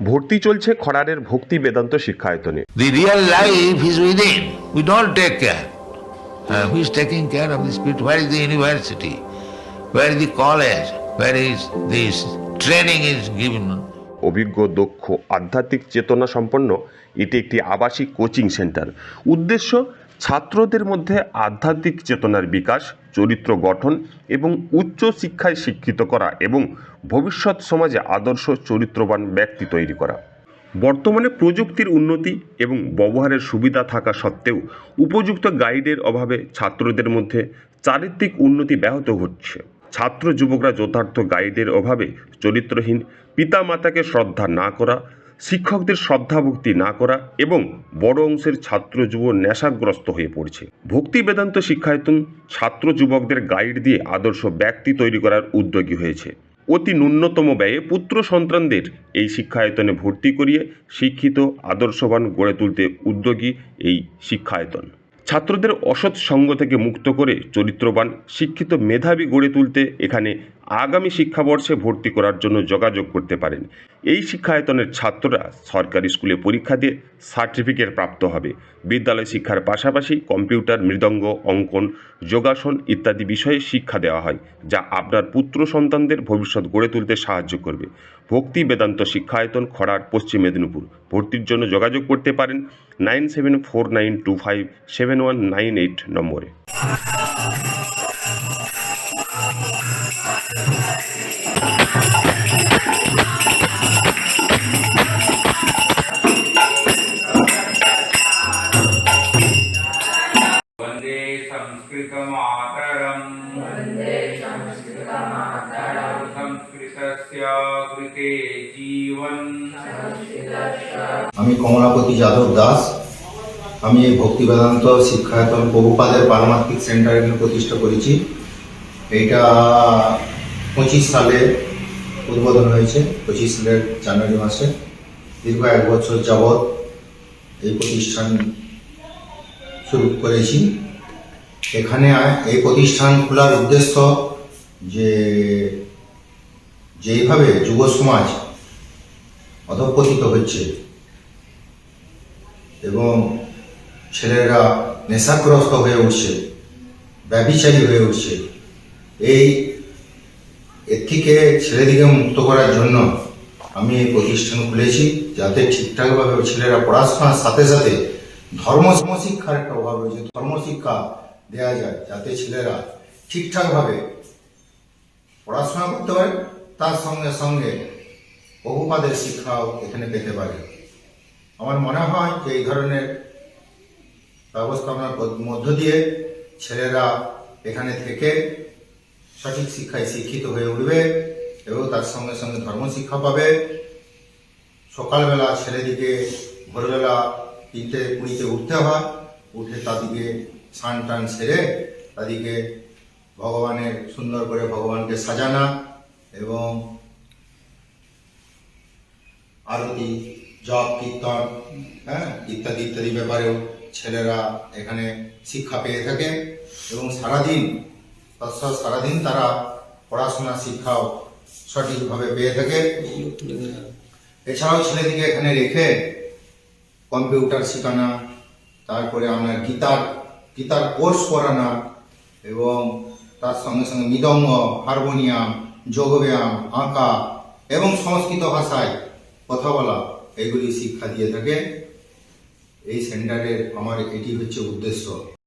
ভর্তি চলছে খরারের Bhakti Vedanta শিক্ষায়তনে। The real life is within we don't take care who is taking care of the spirit where is the university where is the college where is this training is given অভিজ্ঞ দক্ষ আধ্যাত্মিক চেতনা সম্পন্ন এটি একটি আবাসিক কোচিং সেন্টার উদ্দেশ্য ছাত্রদের মধ্যে আধ্যাত্মিক চেতনার বিকাশ, চরিত্র গঠন এবং উচ্চ শিক্ষায় শিক্ষিত করা এবং ভবিষ্যৎ সমাজে আদর্শ চরিত্রবান ব্যক্তি তৈরি করা। বর্তমানে প্রযুক্তির উন্নতি এবং ব্যবহারের সুবিধা থাকা সত্ত্বেও উপযুক্ত গাইডের অভাবে ছাত্রদের মধ্যে চারিত্রিক উন্নতি ব্যাহত হচ্ছে। ছাত্র যুবকরা যথার্থ গাইডের অভাবে চরিত্রহীন, পিতামাতাকে শ্রদ্ধা না করা শিক্ষকদের শ্রদ্ধাভক্তি না করা এবং বড় অংশের ছাত্র যুব নেশাগ্রস্ত হয়ে পড়ছে। ভক্তি বেদান্ত শিক্ষায়তন ছাত্র যুবকদের গাইড দিয়ে আদর্শ ব্যক্তি তৈরি করার উদ্যোগী হয়েছে। অতি ন্যূনতম ব্যয়ে পুত্র সন্তানদের এই শিক্ষায়তনে ভর্তি করিয়ে শিক্ষিত, আদর্শবান গড়ে তুলতে উদ্যোগী এই শিক্ষায়তন। ছাত্রদের অসৎ সঙ্গ থেকে মুক্ত করে চরিত্রবান, শিক্ষিত মেধাবী গড়ে তুলতে এখানে আগামী শিক্ষাবর্ষে ভর্তি করার জন্য যোগাযোগ করতে পারেন। এই শিক্ষায়তনের ছাত্ররা সরকারি স্কুলে পরীক্ষা দিয়ে সার্টিফিকেট প্রাপ্ত হবে। বিদ্যালয় শিক্ষার পাশাপাশি কম্পিউটার, মৃদঙ্গ, অঙ্কন, যোগাসন ইত্যাদি বিষয়ে শিক্ষা দেওয়া হয়, যা আপনার পুত্র সন্তানদের ভবিষ্যৎ গড়ে তুলতে সাহায্য করবে। ভক্তি বেদান্ত শিক্ষায়তন খড়ার পশ্চিম মেদিনীপুর। ভর্তির জন্য যোগাযোগ করতে পারেন nine seven four nine two five seven one nine eight নম্বরে। আমি কমলাপতি যাদব দাস। আমি এই ভক্তি বেদান্ত শিক্ষায়তন প্রভুপাদের পারমাত্মিক সেন্টার এখানে প্রতিষ্ঠা করেছি। এইটা পঁচিশ সালে উদ্বোধন হয়েছে, পঁচিশ সালের জানুয়ারি মাসে। দীর্ঘ এক বছর যাবৎ এই প্রতিষ্ঠান শুরু করেছি। এখানে এই প্রতিষ্ঠান খোলার উদ্দেশ্য যে যেইভাবে যুব সমাজ অধপতিত হচ্ছে এবং ছেলেরা নেশাগ্রস্ত হয়ে উঠছে, ব্যবিচারী হয়ে উঠছে, এই এর থেকে ছেলেদিকে মুক্ত করার জন্য আমি এই প্রতিষ্ঠান খুলেছি, যাতে ঠিকঠাকভাবে ছেলেরা পড়াশোনার সাথে সাথে ধর্ম শিক্ষার একটা অভাব রয়েছে ধর্মশিক্ষা দেওয়া যায়, যাতে ছেলেরা ঠিকঠাকভাবে পড়াশোনা করতে পারে, তার সঙ্গে সঙ্গে বহুপাদের শিক্ষাও এখানে পেতে পারে। আমার মনে হয় যে এই ধরনের ব্যবস্থাপনার মধ্য দিয়ে ছেলেরা এখানে থেকে সঠিক শিক্ষায় শিক্ষিত হয়ে উঠবে এবং তার সঙ্গে সঙ্গে ধর্ম শিক্ষা পাবে। সকালবেলা ছেলেদিকে ভোরবেলা তিনটে কুড়িতে উঠতে হয়। উঠে তাদেরকে স্নান টান সেরে তাদেরকে ভগবানের সুন্দর করে ভগবানকে সাজানা এবং আরতি, জপ, কীর্তন হ্যাঁ ইত্যাদি ইত্যাদি ব্যাপারেও ছেলেরা এখানে শিক্ষা পেয়ে থাকে এবং সারাদিন তৎসৎ সারাদিন তারা পড়াশোনা, শিক্ষাও সঠিকভাবে পেয়ে থাকে। এছাড়াও ছেলেদিকে এখানে রেখে কম্পিউটার শেখানো, তারপরে আপনার গীতার গীতার কোর্স করানো এবং তার সঙ্গে সঙ্গে মৃদঙ্গ, হারমোনিয়াম, যোগব্যায়াম, আঁকা এবং সংস্কৃত ভাষায় কথা বলা, এগুলি শিক্ষা দিয়ে থাকে। এই সেন্টারের আমার এটি হচ্ছে উদ্দেশ্য।